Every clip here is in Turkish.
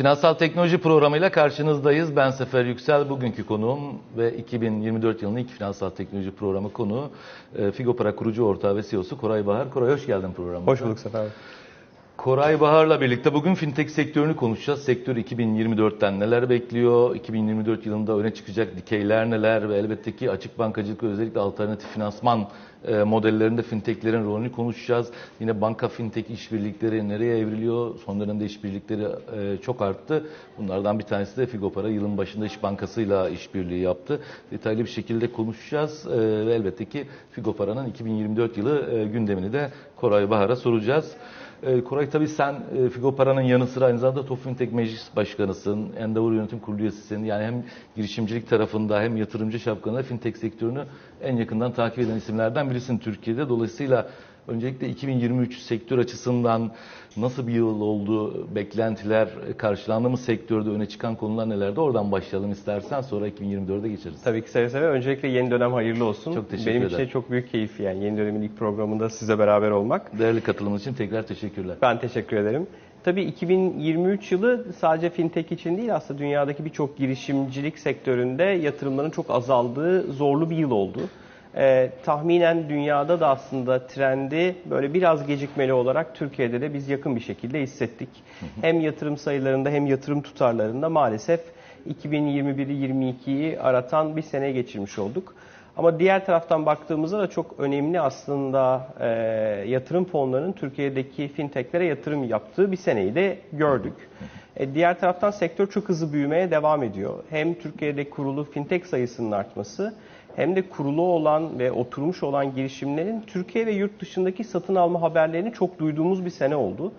Finansal Teknoloji programıyla karşınızdayız. Ben Sefer Yüksel. Bugünkü konuğum ve 2024 yılının ilk Finansal Teknoloji programı konuğu e, Figo Para kurucu ortağı ve CEO'su Koray Bahar. Koray hoş geldin programımıza. Hoş bulduk Sefer. Koray Bahar'la birlikte bugün fintech sektörünü konuşacağız. Sektör 2024'ten neler bekliyor? 2024 yılında öne çıkacak dikeyler neler? Ve elbette ki açık bankacılık ve özellikle alternatif finansman modellerinde fintechlerin rolünü konuşacağız. Yine banka fintech işbirlikleri nereye evriliyor? Son dönemde işbirlikleri e, çok arttı. Bunlardan bir tanesi de Figopara yılın başında İş Bankası'yla işbirliği yaptı. Detaylı bir şekilde konuşacağız e, ve elbette ki Figopara'nın 2024 yılı e, gündemini de Koray Bahar'a soracağız. E, Koray tabii sen e, Figopara'nın yanı sıra aynı zamanda Top Fintech Meclis Başkanısın, Endeavor Yönetim Kurulu üyesisin. Yani hem girişimcilik tarafında hem yatırımcı şapkanında fintech sektörünü en yakından takip eden isimlerden birisin Türkiye'de. Dolayısıyla öncelikle 2023 sektör açısından nasıl bir yıl oldu, beklentiler, karşılandı mı sektörde öne çıkan konular nelerdi? Oradan başlayalım istersen sonra 2024'e geçeriz. Tabii ki seve seve. Öncelikle yeni dönem hayırlı olsun. Çok teşekkür Benim ederim. için çok büyük keyif yani yeni dönemin ilk programında sizle beraber olmak. Değerli katılımınız için tekrar teşekkürler. Ben teşekkür ederim. Tabii 2023 yılı sadece fintech için değil aslında dünyadaki birçok girişimcilik sektöründe yatırımların çok azaldığı zorlu bir yıl oldu. Ee, tahminen dünyada da aslında trendi böyle biraz gecikmeli olarak Türkiye'de de biz yakın bir şekilde hissettik. Hem yatırım sayılarında hem yatırım tutarlarında maalesef 2021'i 22'yi aratan bir sene geçirmiş olduk. Ama diğer taraftan baktığımızda da çok önemli aslında e, yatırım fonlarının Türkiye'deki fintechlere yatırım yaptığı bir seneyi de gördük. E, diğer taraftan sektör çok hızlı büyümeye devam ediyor. Hem Türkiye'de kurulu fintech sayısının artması hem de kurulu olan ve oturmuş olan girişimlerin Türkiye ve yurt dışındaki satın alma haberlerini çok duyduğumuz bir sene oldu.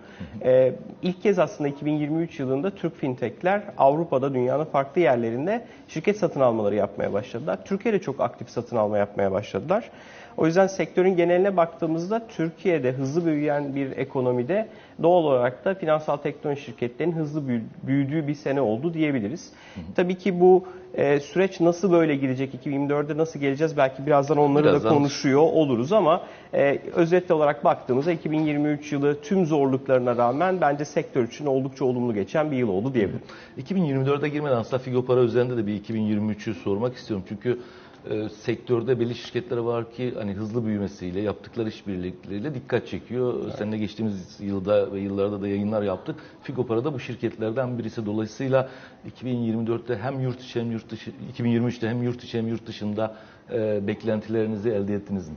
Ee, ilk kez aslında 2023 yılında Türk fintechler Avrupa'da dünyanın farklı yerlerinde şirket satın almaları yapmaya başladılar. Türkiye'de çok aktif satın alma yapmaya başladılar. O yüzden sektörün geneline baktığımızda Türkiye'de hızlı büyüyen bir ekonomide doğal olarak da finansal teknoloji şirketlerinin hızlı büyü- büyüdüğü bir sene oldu diyebiliriz. Tabii ki bu e, süreç nasıl böyle gidecek, 2024'de nasıl geleceğiz belki birazdan onları Birazdan. da konuşuyor oluruz ama e, özetle olarak baktığımızda 2023 yılı tüm zorluklarına rağmen bence sektör için oldukça olumlu geçen bir yıl oldu diyebilirim. 2024'e girmeden aslında Figo Para üzerinde de bir 2023'ü sormak istiyorum. Çünkü e, sektörde belli şirketler var ki hani hızlı büyümesiyle, yaptıkları işbirlikleriyle dikkat çekiyor. Seninle geçtiğimiz yılda ve yıllarda da yayınlar yaptık. Figo Para da bu şirketlerden birisi. Dolayısıyla 2024'te hem yurt içi hem yurt dışı, 2023'te hem yurt içi hem yurt dışında e, beklentilerinizi elde ettiniz mi?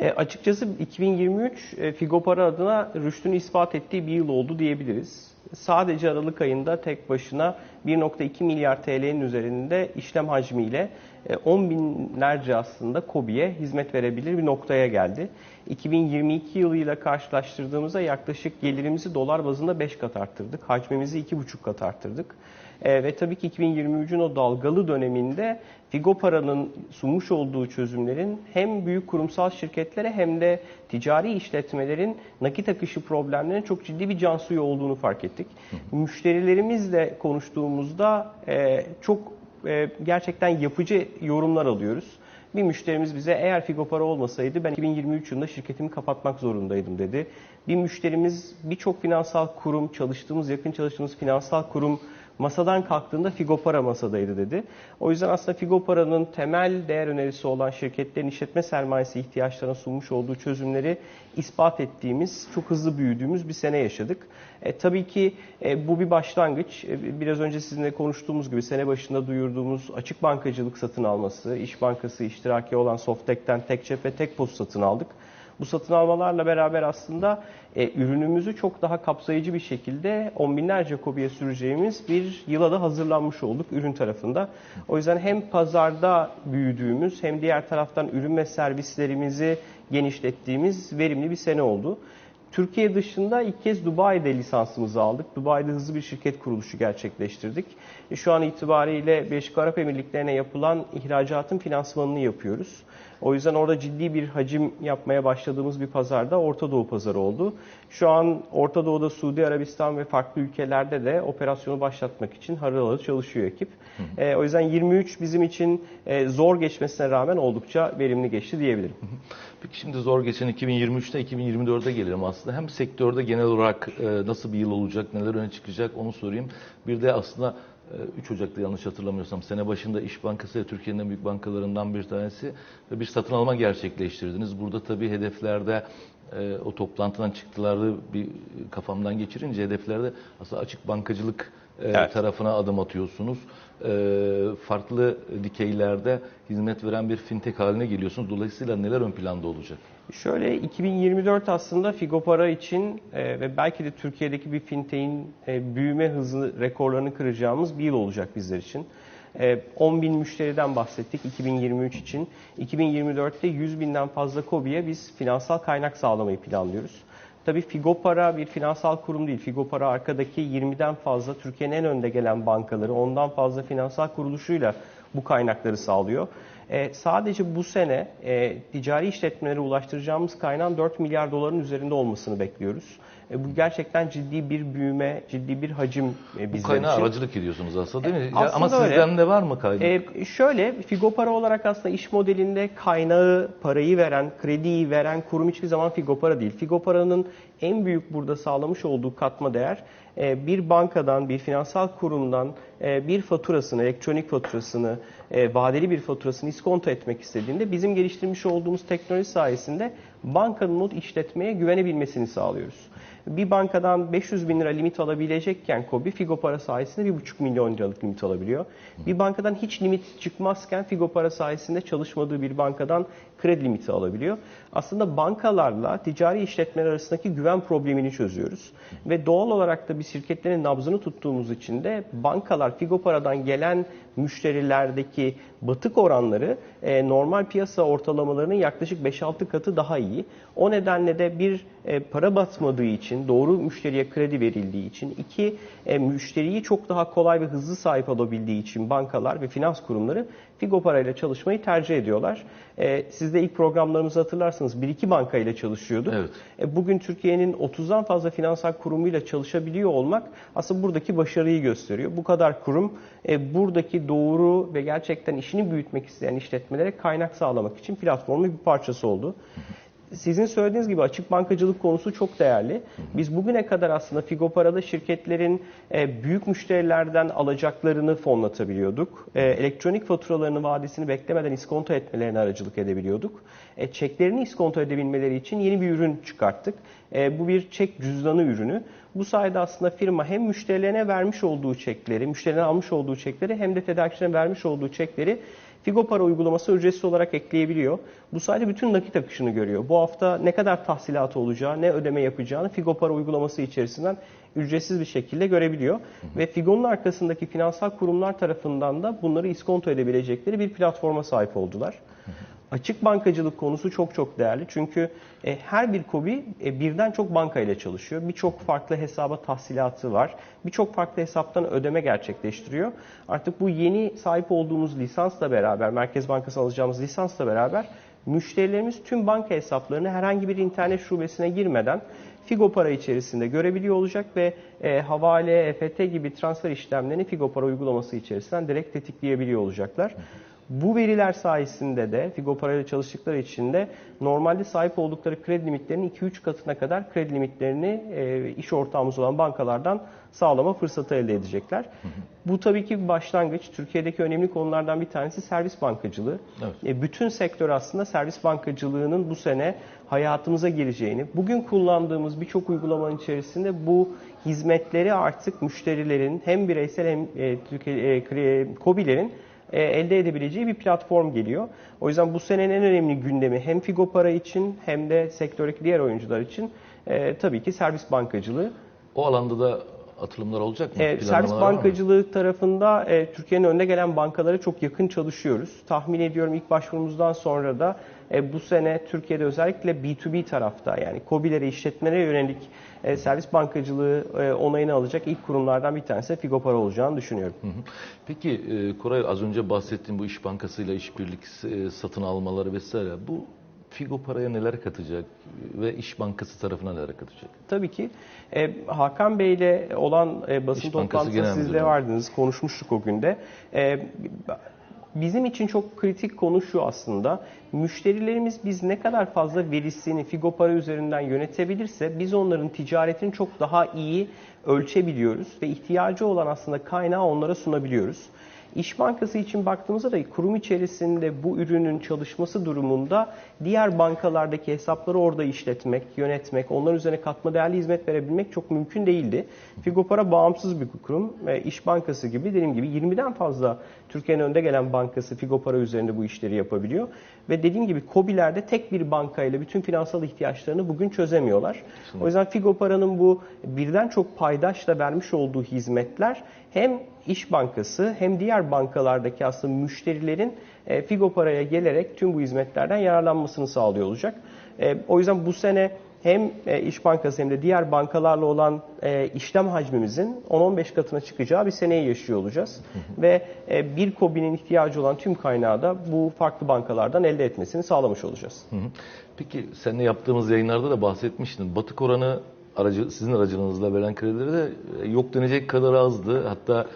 E, açıkçası 2023 e, Figopara adına rüştünü ispat ettiği bir yıl oldu diyebiliriz. Sadece Aralık ayında tek başına 1.2 milyar TL'nin üzerinde işlem hacmiyle e, 10 binlerce aslında KOBİ'ye hizmet verebilir bir noktaya geldi. 2022 yılıyla karşılaştırdığımızda yaklaşık gelirimizi dolar bazında 5 kat arttırdık. Hacmimizi 2,5 kat arttırdık. E, ve tabii ki 2023'ün o dalgalı döneminde Figopara'nın sunmuş olduğu çözümlerin hem büyük kurumsal şirketlere hem de ticari işletmelerin nakit akışı problemlerine çok ciddi bir can suyu olduğunu fark ettik. Müşterilerimizle konuştuğumuzda e, çok e, gerçekten yapıcı yorumlar alıyoruz. Bir müşterimiz bize eğer Figopara olmasaydı ben 2023 yılında şirketimi kapatmak zorundaydım dedi. Bir müşterimiz birçok finansal kurum, çalıştığımız, yakın çalıştığımız finansal kurum masadan kalktığında Figopara masadaydı dedi. O yüzden aslında Figopara'nın temel değer önerisi olan şirketlerin işletme sermayesi ihtiyaçlarına sunmuş olduğu çözümleri ispat ettiğimiz, çok hızlı büyüdüğümüz bir sene yaşadık. E, tabii ki e, bu bir başlangıç. E, biraz önce sizinle konuştuğumuz gibi sene başında duyurduğumuz açık bankacılık satın alması, İş Bankası iştiraki olan Softek'ten Tekcep ve Tekpost satın aldık. Bu satın almalarla beraber aslında e, ürünümüzü çok daha kapsayıcı bir şekilde on binlerce kobiye süreceğimiz bir yıla da hazırlanmış olduk ürün tarafında. O yüzden hem pazarda büyüdüğümüz hem diğer taraftan ürün ve servislerimizi genişlettiğimiz verimli bir sene oldu. Türkiye dışında ilk kez Dubai'de lisansımızı aldık. Dubai'de hızlı bir şirket kuruluşu gerçekleştirdik. E, Şu an itibariyle Birleşik Arap Emirlikleri'ne yapılan ihracatın finansmanını yapıyoruz. O yüzden orada ciddi bir hacim yapmaya başladığımız bir pazarda Orta Doğu pazarı oldu. Şu an Orta Doğu'da Suudi Arabistan ve farklı ülkelerde de operasyonu başlatmak için harıl harıl çalışıyor ekip. E, o yüzden 23 bizim için e, zor geçmesine rağmen oldukça verimli geçti diyebilirim. Peki şimdi zor geçen 2023'te 2024'e gelelim aslında. Hem sektörde genel olarak e, nasıl bir yıl olacak, neler öne çıkacak onu sorayım. Bir de aslında 3 Ocak'ta yanlış hatırlamıyorsam sene başında İş Bankası ve Türkiye'nin en büyük bankalarından bir tanesi ve bir satın alma gerçekleştirdiniz. Burada tabii hedeflerde e, o toplantıdan çıktıları bir kafamdan geçirince hedeflerde aslında açık bankacılık e, Evet. tarafına adım atıyorsunuz. E, farklı dikeylerde hizmet veren bir fintech haline geliyorsunuz. Dolayısıyla neler ön planda olacak? Şöyle 2024 aslında Figopara için e, ve belki de Türkiye'deki bir fintech'in e, büyüme hızı rekorlarını kıracağımız bir yıl olacak bizler için. E, 10 bin müşteriden bahsettik 2023 için. 2024'te 100 binden fazla KOBİ'ye biz finansal kaynak sağlamayı planlıyoruz. Tabii Figopara bir finansal kurum değil. Figopara arkadaki 20'den fazla Türkiye'nin en önde gelen bankaları, ondan fazla finansal kuruluşuyla bu kaynakları sağlıyor. E, sadece bu sene e, ticari işletmelere ulaştıracağımız kaynağın 4 milyar doların üzerinde olmasını bekliyoruz. E, bu gerçekten ciddi bir büyüme, ciddi bir hacim e, Bu bizler kaynağı için. aracılık ediyorsunuz aslında değil mi? E, Ya Ama öyle. sizden de var mı kaynak? E, şöyle, Figopara olarak aslında iş modelinde kaynağı, parayı veren, krediyi veren kurum hiçbir zaman Figopara değil. Figopara'nın en büyük burada sağlamış olduğu katma değer e, bir bankadan, bir finansal kurumdan e, bir faturasını, elektronik faturasını, e, vadeli bir faturasını iskonto etmek istediğinde bizim geliştirmiş olduğumuz teknoloji sayesinde bankanın o işletmeye güvenebilmesini sağlıyoruz. Bir bankadan 500 bin lira limit alabilecekken KOBİ Figo para sayesinde 1,5 milyon liralık limit alabiliyor. Bir bankadan hiç limit çıkmazken Figo para sayesinde çalışmadığı bir bankadan kredi limiti alabiliyor. Aslında bankalarla ticari işletmeler arasındaki güven problemini çözüyoruz. Ve doğal olarak da bir şirketlerin nabzını tuttuğumuz için de bankalar Figo paradan gelen müşterilerdeki batık oranları e, normal piyasa ortalamalarının yaklaşık 5-6 katı daha iyi. O nedenle de bir e, para batmadığı için, doğru müşteriye kredi verildiği için, iki e, müşteriyi çok daha kolay ve hızlı sahip olabildiği için bankalar ve finans kurumları Figo parayla çalışmayı tercih ediyorlar. E, siz de ilk programlarımızı hatırlarsanız 1-2 banka ile çalışıyorduk. Evet. E, Bugün Türkiye'nin 30'dan fazla finansal kurumuyla çalışabiliyor olmak aslında buradaki başarıyı gösteriyor. Bu kadar kurum e, buradaki doğru ve gerçekten işini büyütmek isteyen işletmelere kaynak sağlamak için platformun bir parçası oldu. Sizin söylediğiniz gibi açık bankacılık konusu çok değerli. Biz bugüne kadar aslında Figopara'da şirketlerin e, büyük müşterilerden alacaklarını fonlatabiliyorduk. E, elektronik faturalarının vadesini beklemeden iskonto etmelerine aracılık edebiliyorduk. E, çeklerini iskonto edebilmeleri için yeni bir ürün çıkarttık. Bu bir çek cüzdanı ürünü. Bu sayede aslında firma hem müşterilerine vermiş olduğu çekleri, müşterilerine almış olduğu çekleri hem de tedarikçilerine vermiş olduğu çekleri Figo Para uygulaması ücretsiz olarak ekleyebiliyor. Bu sayede bütün nakit akışını görüyor. Bu hafta ne kadar tahsilatı olacağı, ne ödeme yapacağını Figo Para uygulaması içerisinden ücretsiz bir şekilde görebiliyor. Ve Figo'nun arkasındaki finansal kurumlar tarafından da bunları iskonto edebilecekleri bir platforma sahip oldular. Açık bankacılık konusu çok çok değerli. Çünkü e, her bir KOBİ e, birden çok banka ile çalışıyor. Birçok farklı hesaba tahsilatı var. Birçok farklı hesaptan ödeme gerçekleştiriyor. Artık bu yeni sahip olduğumuz lisansla beraber, Merkez Bankası alacağımız lisansla beraber müşterilerimiz tüm banka hesaplarını herhangi bir internet şubesine girmeden Figo Para içerisinde görebiliyor olacak ve e, havale, EFT gibi transfer işlemlerini Figo Para uygulaması içerisinden direkt tetikleyebiliyor olacaklar. Bu veriler sayesinde de Figo Para ile çalıştıkları için de normalde sahip oldukları kredi limitlerinin 2-3 katına kadar kredi limitlerini e, iş ortağımız olan bankalardan sağlama fırsatı elde edecekler. Bu tabii ki bir başlangıç. Türkiye'deki önemli konulardan bir tanesi servis bankacılığı. Evet. E, bütün sektör aslında servis bankacılığının bu sene hayatımıza gireceğini, bugün kullandığımız birçok uygulamanın içerisinde bu hizmetleri artık müşterilerin hem bireysel hem e, Türkiye, e, KOBİ'lerin e, elde edebileceği bir platform geliyor. O yüzden bu senenin en önemli gündemi hem Figo Para için hem de sektördeki diğer oyuncular için e, tabii ki servis bankacılığı. O alanda da atılımlar olacak mı? E, servis var mı? bankacılığı tarafında e, Türkiye'nin önde gelen bankalara çok yakın çalışıyoruz. Tahmin ediyorum ilk başvurumuzdan sonra da e, bu sene Türkiye'de özellikle B2B tarafta yani KOBİ'lere, işletmelere yönelik e, servis bankacılığı e, onayını alacak ilk kurumlardan bir tanesi Figo Para olacağını düşünüyorum. Hı hı. Peki e, Koray az önce bahsettiğim bu İş Bankası ile işbirlik e, satın almaları vesaire bu Figo paraya neler katacak ve İş Bankası tarafına neler katacak? Tabii ki. E, Hakan Bey ile olan e, basın İş Bankası toplantısında Genel siz de Müdürü. vardınız, konuşmuştuk o günde. E, Bizim için çok kritik konu şu aslında. Müşterilerimiz biz ne kadar fazla verisini Figo para üzerinden yönetebilirse biz onların ticaretini çok daha iyi ölçebiliyoruz ve ihtiyacı olan aslında kaynağı onlara sunabiliyoruz. İş Bankası için baktığımızda da kurum içerisinde bu ürünün çalışması durumunda diğer bankalardaki hesapları orada işletmek, yönetmek, onların üzerine katma değerli hizmet verebilmek çok mümkün değildi. Figo Para bağımsız bir kurum. İş Bankası gibi dediğim gibi 20'den fazla Türkiye'nin önde gelen bankası Figo Para üzerinde bu işleri yapabiliyor. Ve dediğim gibi COBİ'lerde tek bir bankayla bütün finansal ihtiyaçlarını bugün çözemiyorlar. O yüzden Figo Para'nın bu birden çok paydaşla vermiş olduğu hizmetler hem İş Bankası hem diğer bankalardaki aslında müşterilerin e, Figo Para'ya gelerek tüm bu hizmetlerden yararlanmasını sağlıyor olacak. E, o yüzden bu sene hem e, İş Bankası hem de diğer bankalarla olan işlem hacmimizin 10-15 katına çıkacağı bir seneyi yaşıyor olacağız. Ve bir KOBİ'nin ihtiyacı olan tüm kaynağı da bu farklı bankalardan elde etmesini sağlamış olacağız. Peki seninle yaptığımız yayınlarda da bahsetmiştin. Batık oranı aracı, sizin aracınızla verilen kredileri de yok denecek kadar azdı. Hatta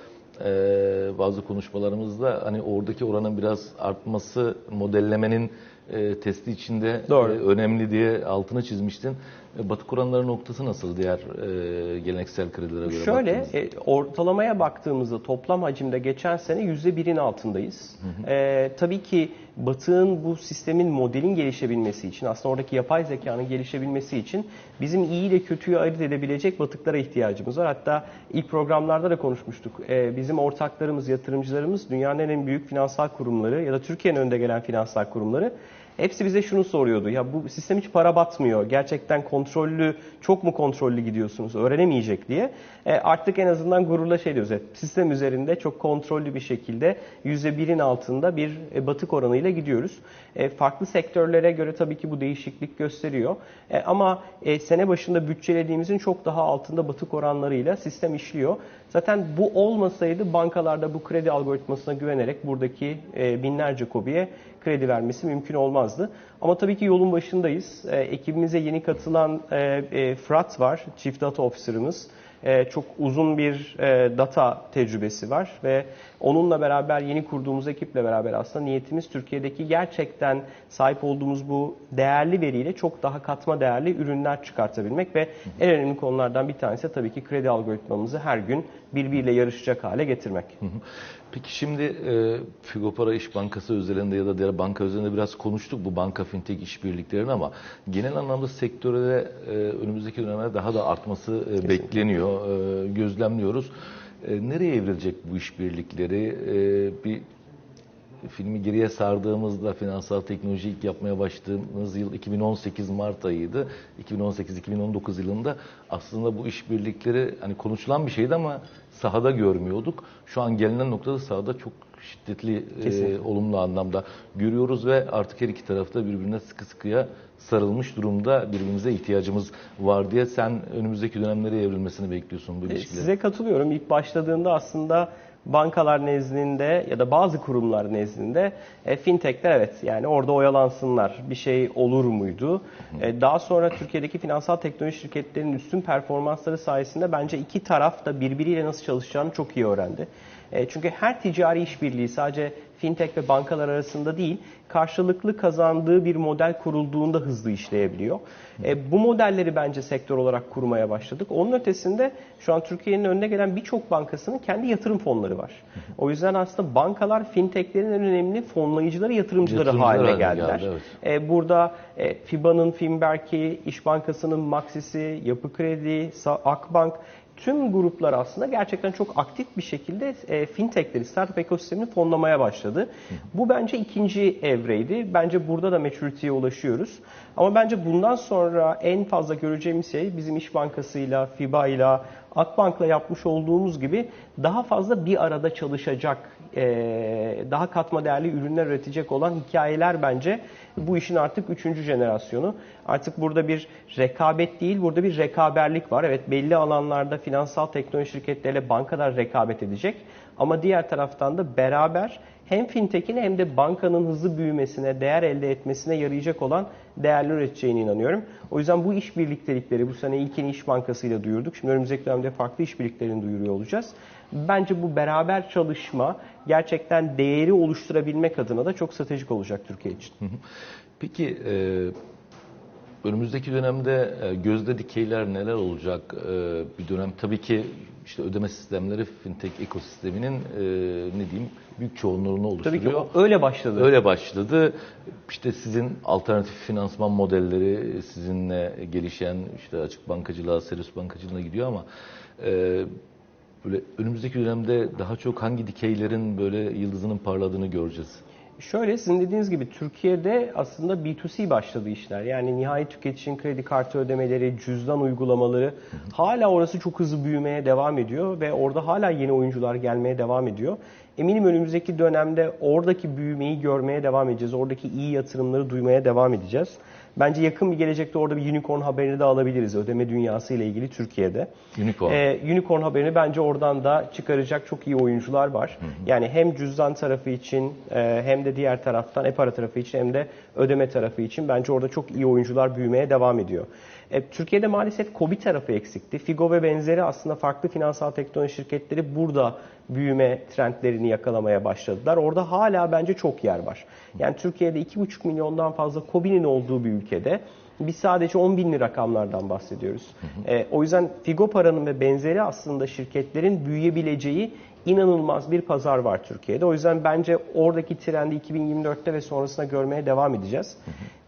e, bazı konuşmalarımızda hani oradaki oranın biraz artması modellemenin e, testi içinde Doğru. e, önemli diye altını çizmiştin. E, batık oranları noktası nasıl diğer e, geleneksel kredilere göre Şöyle e, ortalamaya baktığımızda toplam hacimde geçen sene %1'in altındayız. E, tabii ki Batı'nın bu sistemin modelin gelişebilmesi için aslında oradaki yapay zekanın gelişebilmesi için bizim iyi ile kötüyü ayırt edebilecek batıklara ihtiyacımız var. Hatta ilk programlarda da konuşmuştuk. E, bizim ortaklarımız, yatırımcılarımız dünyanın en büyük finansal kurumları ya da Türkiye'nin önde gelen finansal kurumları Hepsi bize şunu soruyordu. Ya bu sistem hiç para batmıyor. Gerçekten kontrollü, çok mu kontrollü gidiyorsunuz? Öğrenemeyecek diye. E, artık en azından gururla şey diyoruz. Evet, sistem üzerinde çok kontrollü bir şekilde %1'in altında bir e, batık oranıyla gidiyoruz. E, farklı sektörlere göre tabii ki bu değişiklik gösteriyor. E, ama e, sene başında bütçelediğimizin çok daha altında batık oranlarıyla sistem işliyor. Zaten bu olmasaydı bankalarda bu kredi algoritmasına güvenerek buradaki e, binlerce kobiye kredi vermesi mümkün olmazdı. Ama tabii ki yolun başındayız. E, ekibimize yeni katılan e, e, Fırat var, Chief Data Officer'ımız. E, çok uzun bir e, data tecrübesi var ve onunla beraber yeni kurduğumuz ekiple beraber aslında niyetimiz Türkiye'deki gerçekten sahip olduğumuz bu değerli veriyle çok daha katma değerli ürünler çıkartabilmek ve en önemli konulardan bir tanesi tabii ki kredi algoritmamızı her gün birbiriyle yarışacak hale getirmek. Hı hı. Peki şimdi e, Figo Para İş Bankası özelinde ya da diğer banka özelinde biraz konuştuk bu banka fintech işbirliklerini ama genel anlamda sektörde e, önümüzdeki dönemde daha da artması e, bekleniyor, e, gözlemliyoruz. E, nereye evrilecek bu işbirlikleri? E, bir filmi geriye sardığımızda finansal teknoloji ilk yapmaya başladığımız yıl 2018 Mart ayıydı. 2018-2019 yılında aslında bu işbirlikleri hani konuşulan bir şeydi ama sahada görmüyorduk. Şu an gelinen noktada sahada çok şiddetli e, olumlu anlamda görüyoruz ve artık her iki tarafta birbirine sıkı sıkıya sarılmış durumda birbirimize ihtiyacımız var diye sen önümüzdeki dönemlere evrilmesini bekliyorsun bu E, ilişkilerin. Size katılıyorum. İlk başladığında aslında bankalar nezdinde ya da bazı kurumlar nezdinde e, fintechler evet yani orada oyalansınlar bir şey olur muydu? E, daha sonra Türkiye'deki finansal teknoloji şirketlerinin üstün performansları sayesinde bence iki taraf da birbiriyle nasıl çalışacağını çok iyi öğrendi. E, çünkü her ticari işbirliği sadece fintech ve bankalar arasında değil, karşılıklı kazandığı bir model kurulduğunda hızlı işleyebiliyor. E, bu modelleri bence sektör olarak kurmaya başladık. Onun ötesinde şu an Türkiye'nin önüne gelen birçok bankasının kendi yatırım fonları var. O yüzden aslında bankalar fintechlerin en önemli fonlayıcıları, yatırımcıları, Yatırımcılar haline geldiler. geldi, E, burada e, FIBA'nın, Finberk'i, İş Bankası'nın Maxis'i, Yapı Kredi, Akbank tüm gruplar aslında gerçekten çok aktif bir şekilde e, fintechleri, startup ekosistemini fonlamaya başladı. Bu bence ikinci evreydi. Bence burada da maturity'ye ulaşıyoruz. Ama bence bundan sonra en fazla göreceğimiz şey bizim İş Bankası'yla, FIBA'yla, Akbank'la yapmış olduğumuz gibi daha fazla bir arada çalışacak, e, daha katma değerli ürünler üretecek olan hikayeler bence bu işin artık üçüncü jenerasyonu. Artık burada bir rekabet değil, burada bir rekaberlik var. Evet belli alanlarda finansal teknoloji şirketleriyle bankalar rekabet edecek. Ama diğer taraftan da beraber hem fintech'in hem de bankanın hızlı büyümesine, değer elde etmesine yarayacak olan değerler üreteceğine inanıyorum. O yüzden bu işbirliktelikleri bu sene İlkin İş Bankası ile duyurduk. Şimdi önümüzdeki dönemde farklı işbirliklerini duyuruyor olacağız. Bence bu beraber çalışma gerçekten değeri oluşturabilmek adına da çok stratejik olacak Türkiye için. Peki e, önümüzdeki dönemde e, gözde dikeyler neler olacak? E, bir dönem tabii ki işte ödeme sistemleri fintech ekosisteminin e, ne diyeyim büyük çoğunluğunu oluşturuyor. Tabii ki o öyle başladı. Öyle başladı. İşte sizin alternatif finansman modelleri sizinle gelişen işte açık bankacılığa, servis bankacılığına gidiyor ama e, böyle önümüzdeki dönemde daha çok hangi dikeylerin böyle yıldızının parladığını göreceğiz. Şöyle sizin dediğiniz gibi Türkiye'de aslında B2C başladı işler. Yani nihai tüketicinin kredi kartı ödemeleri, cüzdan uygulamaları hala orası çok hızlı büyümeye devam ediyor ve orada hala yeni oyuncular gelmeye devam ediyor. Eminim önümüzdeki dönemde oradaki büyümeyi görmeye devam edeceğiz. Oradaki iyi yatırımları duymaya devam edeceğiz. Bence yakın bir gelecekte orada bir unicorn haberini de alabiliriz ödeme dünyası ile ilgili Türkiye'de. Unicorn. Ee, unicorn haberini bence oradan da çıkaracak çok iyi oyuncular var. Yani hem cüzdan tarafı için e, hem de diğer taraftan e-para tarafı için hem de ödeme tarafı için bence orada çok iyi oyuncular büyümeye devam ediyor. E, Türkiye'de maalesef KOBİ tarafı eksikti. Figo ve benzeri aslında farklı finansal teknoloji şirketleri burada büyüme trendlerini yakalamaya başladılar. Orada hala bence çok yer var. Yani Türkiye'de 2,5 milyondan fazla KOBİ'nin olduğu bir ülkede biz sadece 10 binli rakamlardan bahsediyoruz. E, o yüzden Figo paranın ve benzeri aslında şirketlerin büyüyebileceği inanılmaz bir pazar var Türkiye'de. O yüzden bence oradaki trendi 2024'te ve sonrasında görmeye devam edeceğiz.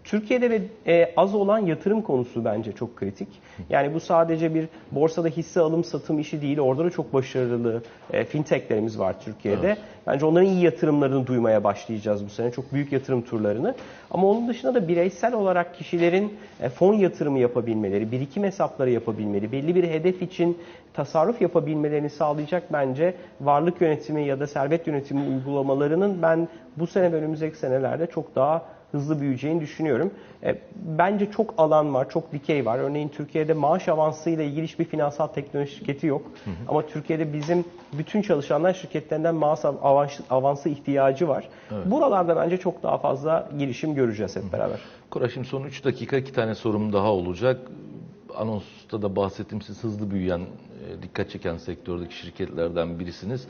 Türkiye'de ve e, az olan yatırım konusu bence çok kritik. Yani bu sadece bir borsada hisse alım satım işi değil. Orada da çok başarılı e, fintechlerimiz var Türkiye'de. Bence onların iyi yatırımlarını duymaya başlayacağız bu sene. Çok büyük yatırım turlarını. Ama onun dışında da bireysel olarak kişilerin e, fon yatırımı yapabilmeleri, birikim hesapları yapabilmeleri, belli bir hedef için tasarruf yapabilmelerini sağlayacak bence varlık yönetimi ya da servet yönetimi uygulamalarının ben bu sene ve önümüzdeki senelerde çok daha hızlı büyüyeceğini düşünüyorum. E, bence çok alan var, çok dikey var. Örneğin Türkiye'de maaş avansıyla ilgili hiçbir finansal teknoloji şirketi yok. Ama Türkiye'de bizim bütün çalışanlar şirketlerinden maaş avans, avansı ihtiyacı var. Buralarda bence çok daha fazla girişim göreceğiz hep beraber. Koray şimdi son 3 dakika iki tane sorum daha olacak. Anonsta da bahsettiğim siz hızlı büyüyen, e, dikkat çeken sektördeki şirketlerden birisiniz.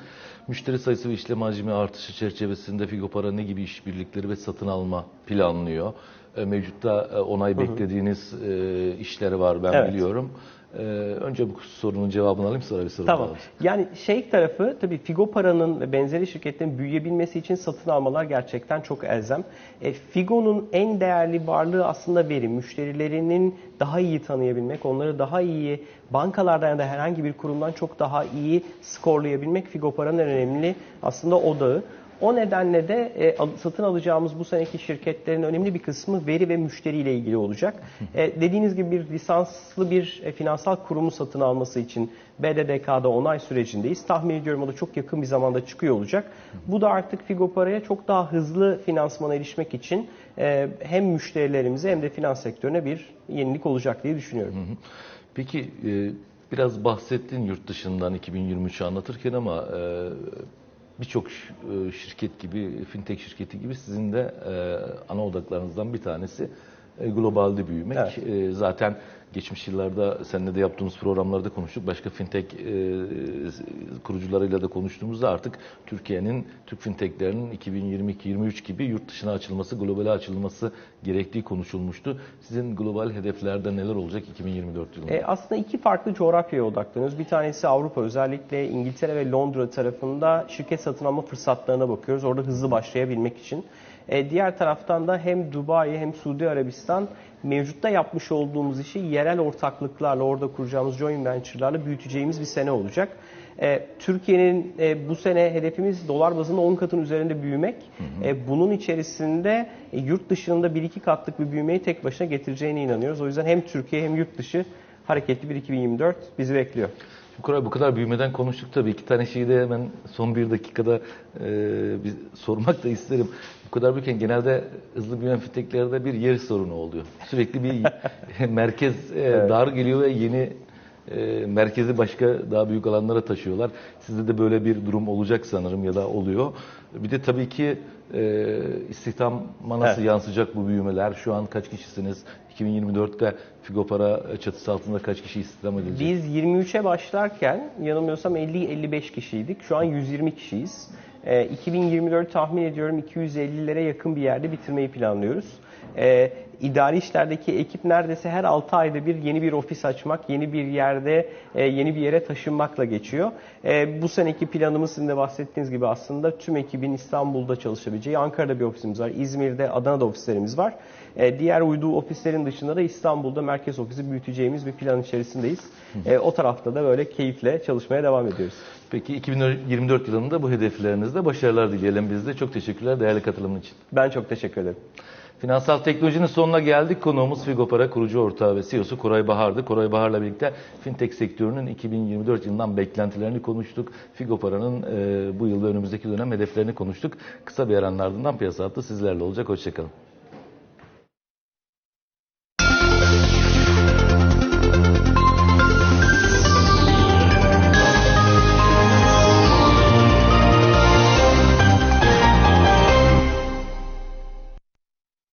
Müşteri sayısı ve işlem hacmi artışı çerçevesinde Figopara ne gibi işbirlikleri ve satın alma planlıyor? E, Mevcutta e, onay beklediğiniz e, işleri var ben Evet. biliyorum. E, Önce bu sorunun cevabını alayım sonra bir soru Tamam. alacağım. Yani şey tarafı tabii Figo paranın ve benzeri şirketlerin büyüyebilmesi için satın almalar gerçekten çok elzem. E, Figo'nun en değerli varlığı aslında veri. Müşterilerinin daha iyi tanıyabilmek, onları daha iyi bankalardan ya da herhangi bir kurumdan çok daha iyi skorlayabilmek Figo paranın en önemli aslında odağı. O nedenle de e, satın alacağımız bu seneki şirketlerin önemli bir kısmı veri ve müşteriyle ilgili olacak. E, dediğiniz gibi bir lisanslı bir e, finansal kurumu satın alması için BDDK'da onay sürecindeyiz. Tahmin ediyorum o da çok yakın bir zamanda çıkıyor olacak. Bu da artık Figo Para'ya çok daha hızlı finansmana erişmek için e, hem müşterilerimize hem de finans sektörüne bir yenilik olacak diye düşünüyorum. Peki e, biraz bahsettin yurt dışından 2023'ü anlatırken ama e, birçok e, şirket gibi, fintech şirketi gibi sizin de ana odaklarınızdan bir tanesi globalde büyümek. Evet. E, Zaten geçmiş yıllarda seninle de yaptığımız programlarda konuştuk. Başka fintech e, kurucularıyla da konuştuğumuzda artık Türkiye'nin, Türk fintechlerinin 2022-23 gibi yurt dışına açılması, globale açılması gerektiği konuşulmuştu. Sizin global hedeflerde neler olacak 2024 yılında? E, aslında iki farklı coğrafyaya odaklanıyoruz. Bir tanesi Avrupa, özellikle İngiltere ve Londra tarafında şirket satın alma fırsatlarına bakıyoruz. Orada hızlı başlayabilmek için. E, diğer taraftan da hem Dubai hem Suudi Arabistan mevcutta yapmış olduğumuz işi yerel ortaklıklarla, orada kuracağımız joint venture'larla büyüteceğimiz bir sene olacak. E, Türkiye'nin e, bu sene hedefimiz dolar bazında 10 katın üzerinde büyümek. E, bunun içerisinde e, yurt dışında 1-2 katlık bir büyümeyi tek başına getireceğine inanıyoruz. O yüzden hem Türkiye hem yurt dışı hareketli bir 2024 bizi bekliyor. Bu kadar, bu kadar büyümeden konuştuk tabii. İki tane şeyi de hemen son bir dakikada e, bir sormak da isterim. Bu kadar büyürken genelde hızlı büyüyen fintechlerde bir yer sorunu oluyor. Sürekli bir merkez e, dar geliyor ve yeni e, merkezi başka daha büyük alanlara taşıyorlar. Sizde de böyle bir durum olacak sanırım ya da oluyor. Bir de tabii ki e, istihdama nasıl Evet. yansıyacak bu büyümeler? Şu an kaç kişisiniz? 2024'te Figopara çatısı altında kaç kişi istihdam edilecek? Biz 23'e başlarken yanılmıyorsam 50-55 kişiydik. Şu an 120 kişiyiz. Ee, 2024 tahmin ediyorum 250'lere yakın bir yerde bitirmeyi planlıyoruz. Ee, idari işlerdeki ekip neredeyse her 6 ayda bir yeni bir ofis açmak, yeni bir yerde, e, yeni bir yere taşınmakla geçiyor. Ee, bu seneki planımız sizin de bahsettiğiniz gibi aslında tüm ekibin İstanbul'da çalışabileceği, Ankara'da bir ofisimiz var, İzmir'de, Adana'da ofislerimiz var. Ee, diğer uyduğu ofislerin dışında da İstanbul'da merkez ofisi büyüteceğimiz bir plan içerisindeyiz. O tarafta da böyle keyifle çalışmaya devam ediyoruz. Peki 2024 yılında bu hedeflerinizde başarılar dileyelim biz de. Çok teşekkürler değerli katılımın için. Ben çok teşekkür ederim. Finansal teknolojinin sonuna geldik. Konuğumuz Figopara kurucu ortağı ve CEO'su Koray Bahar'dı. Koray Bahar'la birlikte fintech sektörünün 2024 yılından beklentilerini konuştuk. Figopara'nın e, bu yıl ve önümüzdeki dönem hedeflerini konuştuk. Kısa bir aranın ardından piyasa hattı sizlerle olacak. Hoşçakalın.